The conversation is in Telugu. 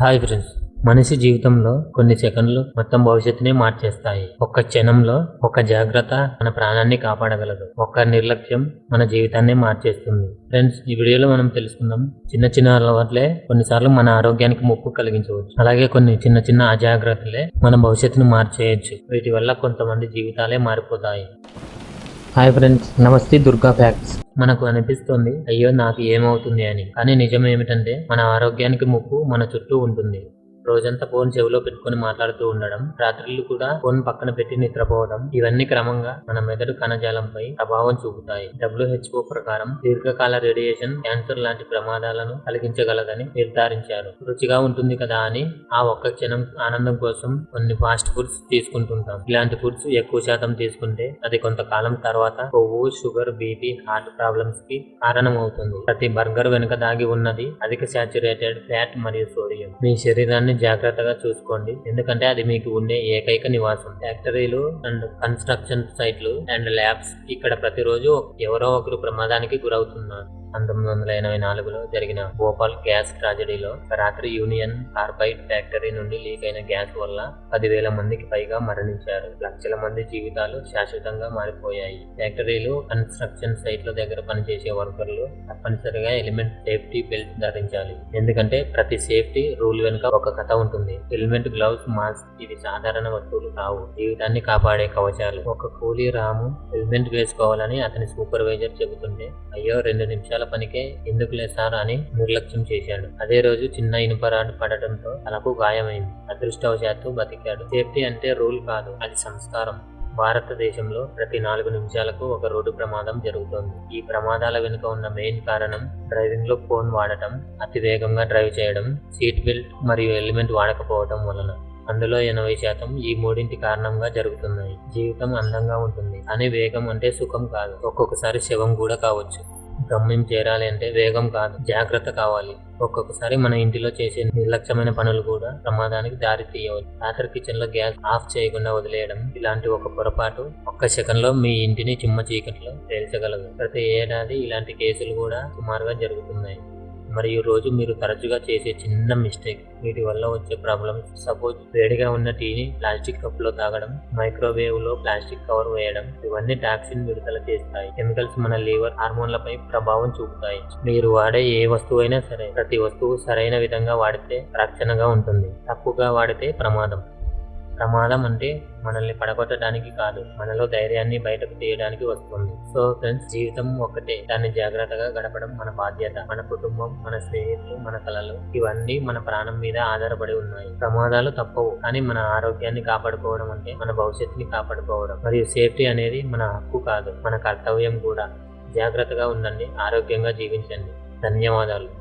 Hi friends. మనిషి జీవితంలో కొన్ని సెకండ్లు మొత్తం భవిష్యత్తునే మార్చేస్తాయి. ఒక్క క్షణంలో ఒక జాగ్రత్త మన ప్రాణాన్ని కాపాడగలదు. ఒక్క నిర్లక్ష్యం మన జీవితాన్ని మార్చేస్తుంది. ఫ్రెండ్స్ ఈ వీడియోలో మనం తెలుసుకుందాం. చిన్న చిన్న అలవాట్లే కొన్నిసార్లు మన ఆరోగ్యానికి ముప్పు కలిగించవచ్చు. అలాగే కొన్ని చిన్న చిన్న అజాగ్రత్తలే మన భవిష్యత్తును మార్చేయచ్చు. వీటి వల్ల కొంతమంది జీవితాలే మారిపోతాయి. హాయ్ ఫ్రెండ్స్ నమస్తే దుర్గా ఫ్యాక్ట్స్ మనకు అనిపిస్తుంది అయ్యో నాకు ఏమవుతుంది అని. కానీ నిజం ఏమిటంటే మన ఆరోగ్యానికి ముప్పు మన చుట్టూ ఉంటుంది. రోజంతా ఫోన్ చెవిలో పెట్టుకొని మాట్లాడుతూ ఉండడం రాత్రిళ్ళు కూడా ఫోన్ పక్కన పెట్టి నిద్రపోవడం ఇవన్నీ క్రమంగా మన మెదడు కణజాలంపై ప్రభావం చూపుతాయి. డబ్ల్యూహెచ్ఓ ప్రకారం దీర్ఘకాల రేడియేషన్ క్యాన్సర్ లాంటి ప్రమాదాలను కలిగించగలదని నిర్ధారించారు. రుచిగా ఉంటుంది కదా అని ఆ ఒక్క క్షణం ఆనందం కోసం కొన్ని ఫాస్ట్ ఫుడ్స్ తీసుకుంటుంటాం. ఇలాంటి ఫుడ్స్ ఎక్కువ శాతం తీసుకుంటే అది కొంతకాలం తర్వాత కొవ్వు షుగర్ బీపీ హార్ట్ ప్రాబ్లమ్స్కి కారణం అవుతుంది ప్రతి బర్గర్ వెనుక దాగి ఉన్నది అధిక శాచురేటెడ్ ఫ్యాట్ మరియు సోడియం. మీ శరీరాన్ని జాగ్రత్తగా చూసుకోండి. ఎందుకంటే అది మీకు ఉండే ఏకైక నివాసం. ఫ్యాక్టరీలు అండ్ కన్స్ట్రక్షన్ సైట్లు అండ్ ల్యాబ్స్ ఇక్కడ ప్రతిరోజు ఎవరో ఒకరు ప్రమాదానికి గురవుతున్నారు. పంతొమ్మిది వందల ఎనభై నాలుగులో జరిగిన భోపాల్ గ్యాస్ ట్రాజడీలో రాత్రి యూనియన్ కార్బైడ్ ఫ్యాక్టరీ నుండి లీక్ అయిన గ్యాస్ వల్ల పదివేల మందికి పైగా మరణించారు. లక్షల మంది జీవితాలు శాశ్వతంగా మారిపోయాయి. ఫ్యాక్టరీలు కన్స్ట్రక్షన్ సైట్ల దగ్గర పనిచేసే వర్కర్లు తప్పనిసరిగా ఎలిమెంట్ సేఫ్టీ బెల్ట్ ధరించాలి. ఎందుకంటే ప్రతి సేఫ్టీ రూల్ వెనుక ఒక కథ ఉంటుంది. హెల్మెట్ గ్లౌస్ మాస్క్ ఇవి సాధారణ వస్తువులు కావు. జీవితాన్ని కాపాడే కవచాలు. ఒక కూలీ రాము హెల్మెట్ వేసుకోవాలని అతని సూపర్వైజర్ చెబుతుంటే అయ్యో రెండు నిమిషాలు పనికే ఎందుకులే సార్ అని నిర్లక్ష్యం చేశాడు. అదే రోజు చిన్న ఇనుప రాడ్ పడటంతో తలకు గాయమైంది. అదృష్టవశాత్తు బతికాడు. సేఫ్టీ అంటే రూల్ కాదు అది సంస్కారం. భారతదేశంలో ప్రతి నాలుగు నిమిషాలకు ఒక రోడ్డు ప్రమాదం జరుగుతోంది. ఈ ప్రమాదాల వెనుక ఉన్న మెయిన్ కారణం డ్రైవింగ్లో ఫోన్ వాడటం అతి వేగంగా డ్రైవ్ చేయడం సీట్ బెల్ట్ మరియు హెల్మెట్ వాడకపోవడం వలన. అందులో ఎనభై శాతం ఈ మూడింటి కారణంగా జరుగుతున్నాయి. జీవితం అందంగా ఉంటుంది. కానీ వేగం అంటే సుఖం కాదు. ఒక్కొక్కసారి శవం కూడా కావచ్చు. గమ్యం చేరాలి అంటే వేగం కాదు జాగ్రత్త కావాలి. ఒక్కొక్కసారి మన ఇంటిలో చేసే నిర్లక్ష్యమైన పనులు కూడా ప్రమాదానికి దారి తీయవచ్చు రాత్రి కిచెన్లో గ్యాస్ ఆఫ్ చేయకుండా వదిలేయడం ఇలాంటి ఒక పొరపాటు ఒక్క సెకండ్లో మీ ఇంటిని చిమ్మ చీకట్లో తేల్చగలదు. ప్రతి ఏడాది ఇలాంటి కేసులు కూడా సుమారుగా జరుగుతున్నాయి. మరియు రోజు మీరు తరచుగా చేసే చిన్న మిస్టేక్ వీటి వల్ల వచ్చే ప్రాబ్లమ్స్ సపోజ్ వేడిగా ఉన్న టీని ప్లాస్టిక్ కప్లో తాగడం మైక్రోవేవ్లో ప్లాస్టిక్ కవర్ వేయడం ఇవన్నీ టాక్సిన్ విడుదల చేస్తాయి. కెమికల్స్ మన లీవర్ హార్మోన్లపై ప్రభావం చూపుతాయి. మీరు వాడే ఏ వస్తువైనా సరే ప్రతి వస్తువు సరైన విధంగా వాడితే రక్షణగా ఉంటుంది. తప్పుగా వాడితే ప్రమాదం. ప్రమాదం అంటే మనల్ని పడగొట్టడానికి కాదు మనలో ధైర్యాన్ని బయటకు తీయడానికి వస్తుంది. సో ఫ్రెండ్స్ జీవితం ఒక్కటే. దాన్ని జాగ్రత్తగా గడపడం మన బాధ్యత. మన కుటుంబం మన స్నేహితులు మన కళలు ఇవన్నీ మన ప్రాణం మీద ఆధారపడి ఉన్నాయి. ప్రమాదాలు తప్పవు కానీ మన ఆరోగ్యాన్ని కాపాడుకోవడం అంటే మన భవిష్యత్తుని కాపాడుకోవడం. మరియు సేఫ్టీ అనేది మన హక్కు కాదు మన కర్తవ్యం కూడా. జాగ్రత్తగా ఉండండి ఆరోగ్యంగా జీవించండి. ధన్యవాదాలు.